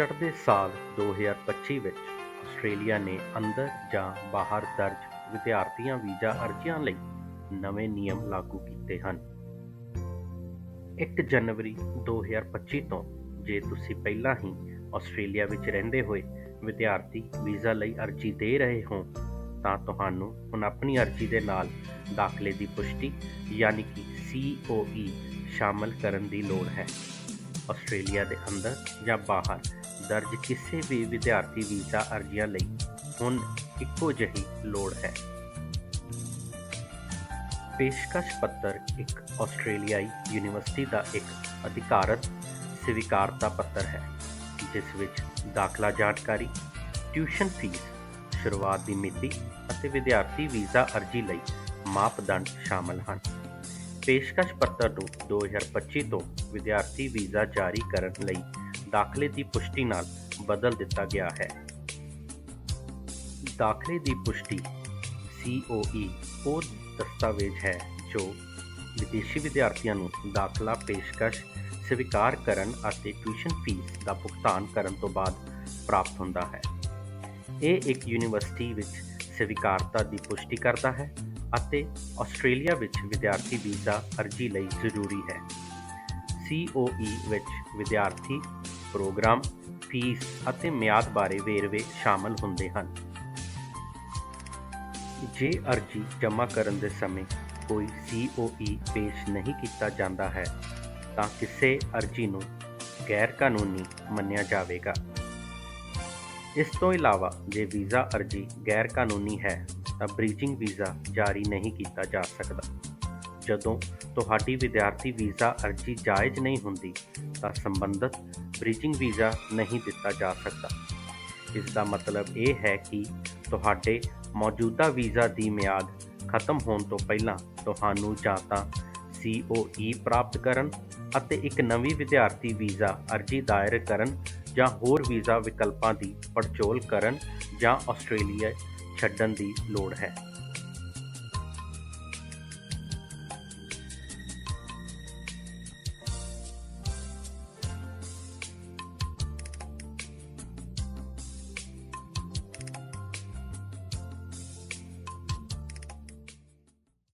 ਚੜ੍ਹਦੇ ਸਾਲ 2025 ਵਿੱਚ ਆਸਟ੍ਰੇਲੀਆ ਨੇ ਅੰਦਰ ਜਾਂ ਬਾਹਰ ਦਰਜ ਵਿਦਿਆਰਥੀਆਂ ਵੀਜ਼ਾ ਅਰਜ਼ੀਆਂ ਲਈ ਨਵੇਂ ਨਿਯਮ ਲਾਗੂ ਕੀਤੇ ਹਨ। 1 ਜਨਵਰੀ 2025 ਤੋਂ ਜੇ ਤੁਸੀਂ ਪਹਿਲਾਂ ਹੀ ਆਸਟ੍ਰੇਲੀਆ ਵਿੱਚ ਰਹਿੰਦੇ ਹੋਏ ਵਿਦਿਆਰਥੀ ਵੀਜ਼ਾ ਲਈ ਅਰਜ਼ੀ ਦੇ ਰਹੇ ਹੋ, ਤਾਂ ਤੁਹਾਨੂੰ ਹੁਣ ਆਪਣੀ ਅਰਜ਼ੀ ਦੇ ਨਾਲ ਦਾਖਲੇ ਦੀ ਪੁਸ਼ਟੀ ਯਾਨੀ ਕਿ COE ਸ਼ਾਮਲ ਕਰਨ ਦੀ ਲੋੜ ਹੈ। ਆਸਟ੍ਰੇਲੀਆ ਦੇ ਅੰਦਰ ਜਾਂ ਬਾਹਰ ਦਰਜ ਕਿਸੇ ਵੀ ਵਿਦਿਆਰਥੀ ਵੀਜ਼ਾ ਅਰਜ਼ੀਆਂ ਲਈ ਹੁਣ ਇੱਕੋ ਜਿਹੀ ਲੋੜ ਹੈ। ਪੇਸ਼ਕਸ਼ ਪੱਤਰ ਇੱਕ ਆਸਟ੍ਰੇਲੀਆਈ ਯੂਨੀਵਰਸਿਟੀ ਦਾ ਇੱਕ ਅਧਿਕਾਰਤ ਸਵੀਕਾਰਤਾ ਪੱਤਰ ਹੈ, ਜਿਸ ਵਿੱਚ ਦਾਖਲਾ ਜਾਣਕਾਰੀ, ਟਿਊਸ਼ਨ ਫੀਸ, ਸ਼ੁਰੂਆਤ ਦੀ ਮਿਤੀ ਅਤੇ ਵਿਦਿਆਰਥੀ ਵੀਜ਼ਾ ਅਰਜ਼ੀ ਲਈ ਮਾਪਦੰਡ ਸ਼ਾਮਲ ਹਨ। ਪੇਸ਼ਕਸ਼ ਪੱਤਰ ਨੂੰ 2025 ਤੋਂ ਵਿਦਿਆਰਥੀ ਵੀਜ਼ਾ ਜਾਰੀ ਕਰਨ ਲਈ ਦਾਖਲੇ ਦੀ ਪੁਸ਼ਟੀ ਨਾਲ ਬਦਲ ਦਿੱਤਾ ਗਿਆ ਹੈ। ਦਾਖਲੇ ਦੀ ਪੁਸ਼ਟੀ COE ਉਹ ਦਸਤਾਵੇਜ਼ ਹੈ ਜੋ ਵਿਦੇਸ਼ੀ ਵਿਦਿਆਰਥੀਆਂ ਨੂੰ ਦਾਖਲਾ, ਪੇਸ਼ਕਸ਼, ਸਵੀਕਾਰ ਕਰਨ ਅਤੇ ਟਿਊਸ਼ਨ ਫੀਸ ਦਾ ਭੁਗਤਾਨ ਕਰਨ ਤੋਂ ਬਾਅਦ ਪ੍ਰਾਪਤ ਹੁੰਦਾ ਹੈ। ਇਹ ਇੱਕ ਯੂਨੀਵਰਸਿਟੀ ਵਿੱਚ ਸਵੀਕਾਰਤਾ ਦੀ ਪੁਸ਼ਟੀ ਕਰਦਾ ਹੈ ਅਤੇ ਆਸਟ੍ਰੇਲੀਆ ਵਿੱਚ ਵਿਦਿਆਰਥੀ ਵੀਜ਼ਾ ਅਰਜ਼ੀ ਲਈ ਜ਼ਰੂਰੀ ਹੈ। COE ਵਿੱਚ ਵਿਦਿਆਰਥੀ ਪ੍ਰੋਗਰਾਮ, ਫੀਸ ਅਤੇ ਮਿਆਦ ਬਾਰੇ ਵੇਰਵੇ ਸ਼ਾਮਲ ਹੁੰਦੇ ਹਨ। ਜੇ ਅਰਜ਼ੀ ਜਮ੍ਹਾਂ ਕਰਨ ਦੇ ਸਮੇਂ ਕੋਈ COE ਪੇਸ਼ ਨਹੀਂ ਕੀਤਾ ਜਾਂਦਾ ਹੈ, ਤਾਂ ਕਿਸੇ ਅਰਜ਼ੀ ਨੂੰ ਗੈਰ ਕਾਨੂੰਨੀ ਮੰਨਿਆ ਜਾਵੇਗਾ। ਇਸ ਤੋਂ ਇਲਾਵਾ, ਜੇ ਵੀਜ਼ਾ ਅਰਜ਼ੀ ਗੈਰ ਕਾਨੂੰਨੀ ਹੈ, ਤਾਂ ਬ੍ਰੀਚਿੰਗ ਵੀਜ਼ਾ ਜਾਰੀ ਨਹੀਂ ਕੀਤਾ ਜਾ ਸਕਦਾ। ਜਦੋਂ ਤੁਹਾਡੀ ਵਿਦਿਆਰਥੀ ਵੀਜ਼ਾ ਅਰਜ਼ੀ ਜਾਇਜ਼ ਨਹੀਂ ਹੁੰਦੀ, ਤਾਂ ਸੰਬੰਧਤ ਬ੍ਰੀਚਿੰਗ ਵੀਜ਼ਾ ਨਹੀਂ ਦਿੱਤਾ ਜਾ ਸਕਦਾ। ਇਸ ਦਾ ਮਤਲਬ ਇਹ ਹੈ ਕਿ ਤੁਹਾਡੇ ਮੌਜੂਦਾ ਵੀਜ਼ਾ ਦੀ ਮਿਆਦ ਖਤਮ ਹੋਣ ਤੋਂ ਪਹਿਲਾਂ ਤੁਹਾਨੂੰ ਜਾਂ ਤਾਂ COE ਪ੍ਰਾਪਤ ਕਰਨ ਅਤੇ ਇੱਕ ਨਵੀਂ ਵਿਦਿਆਰਥੀ ਵੀਜ਼ਾ ਅਰਜ਼ੀ ਦਾਇਰ ਕਰਨ ਜਾਂ ਹੋਰ ਵੀਜ਼ਾ ਵਿਕਲਪਾਂ ਦੀ ਪੜਚੋਲ ਕਰਨ ਜਾਂ ਆਸਟ੍ਰੇਲੀਆ ਛੱਡਣ ਦੀ ਲੋੜ ਹੈ।